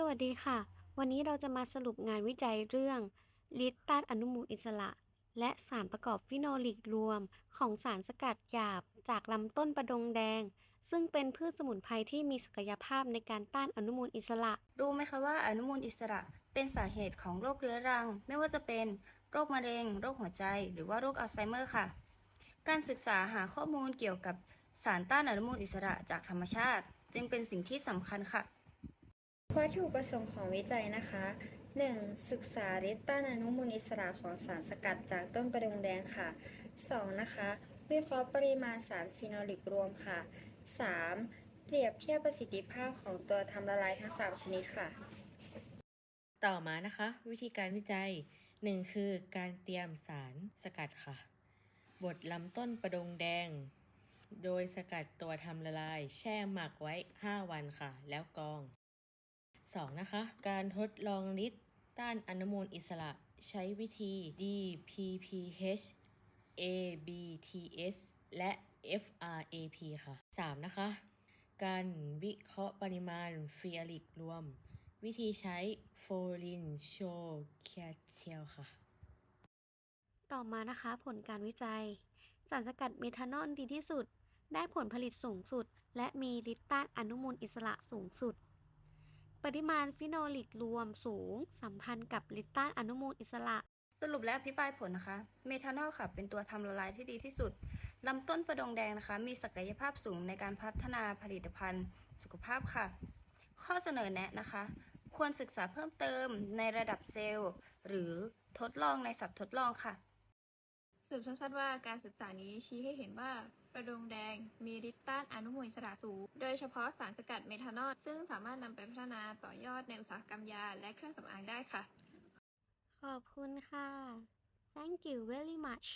สวัสดีค่ะ วันนี้เราจะมาสรุปงานวิจัยเรื่องฤทธิ์ต้านอนุมูลอิสระ และสารประกอบฟิโนลิกรวม ของสารสกัดหยาบ จากลำต้นประดงแดง ซึ่งเป็นพืชสมุนไพรที่มีศักยภาพในการต้านอนุมูลอิสระ รู้ไหมคะว่าอนุมูลอิสระเป็นสาเหตุของโรคเรื้อรัง ไม่ว่าจะเป็นโรคมะเร็ง โรคหัวใจ หรือว่าโรคอัลไซเมอร์ค่ะ การศึกษาหาข้อมูลเกี่ยวกับสารต้านอนุมูลอิสระจากธรรมชาติ จึงเป็นสิ่งที่สำคัญค่ะ วัตถุประสงค์ของวิจัยนะคะ 1. ศึกษาฤทธิ์ต้านอนุมูลอิสระของสารสกัดจากต้นประดงแดงค่ะ 2. นะคะวิเคราะห์ปริมาณสารฟีนอลิกรวมค่ะ 3. เปรียบเทียบประสิทธิภาพของตัวทำละลายทั้ง 3 ชนิดค่ะ ต่อมานะคะ วิธีการวิจัย 1. คือการเตรียมสารสกัดค่ะ บดลำต้นประดงแดง โดยสกัดตัวทำละลาย แช่หมักไว้ 5 วันค่ะ แล้วกรอง 2. นะคะ การทดลองฤทธิ์ต้านอนุมูลอิสระใช้วิธี DPPH ABTS และ FRAP ค่ะ 3. นะคะ การวิเคราะห์ปริมาณฟีอริกรวม วิธีใช้โฟลินโชแคเทียลค่ะ ต่อมานะคะผลการวิจัย สารสกัดเมทานอลดีที่สุด ได้ผลผลิตสูงสุด และมีฤทธิ์ต้านอนุมูลอิสระสูงสุด ปริมาณฟิโนลิกรวมสูง สัมพันธ์กับฤทธิ์ต้านอนุมูลอิสระ สรุปและอภิปรายผลนะคะ เมทานอลค่ะ เป็นตัวทำละลายที่ดีที่สุดลำต้นประดงแดงนะคะ มีศักยภาพสูงในการพัฒนาผลิตภัณฑ์สุขภาพค่ะ ข้อเสนอแนะนะคะ ควรศึกษาเพิ่มเติมในระดับเซลล์ หรือทดลองในสัตว์ทดลองค่ะสรุปสั้นๆว่าการศึกษานี้ชี้ให้เห็นว่าประดงแดง มีฤทธิ์ต้านอนุมูลอิสระสูง โดยเฉพาะสารสกัดเมทานอล ซึ่งสามารถนำไปพัฒนาต่อยอดในอุตสาหกรรมยาและเครื่องสำอางได้ค่ะ ขอบคุณค่ะ thank you very much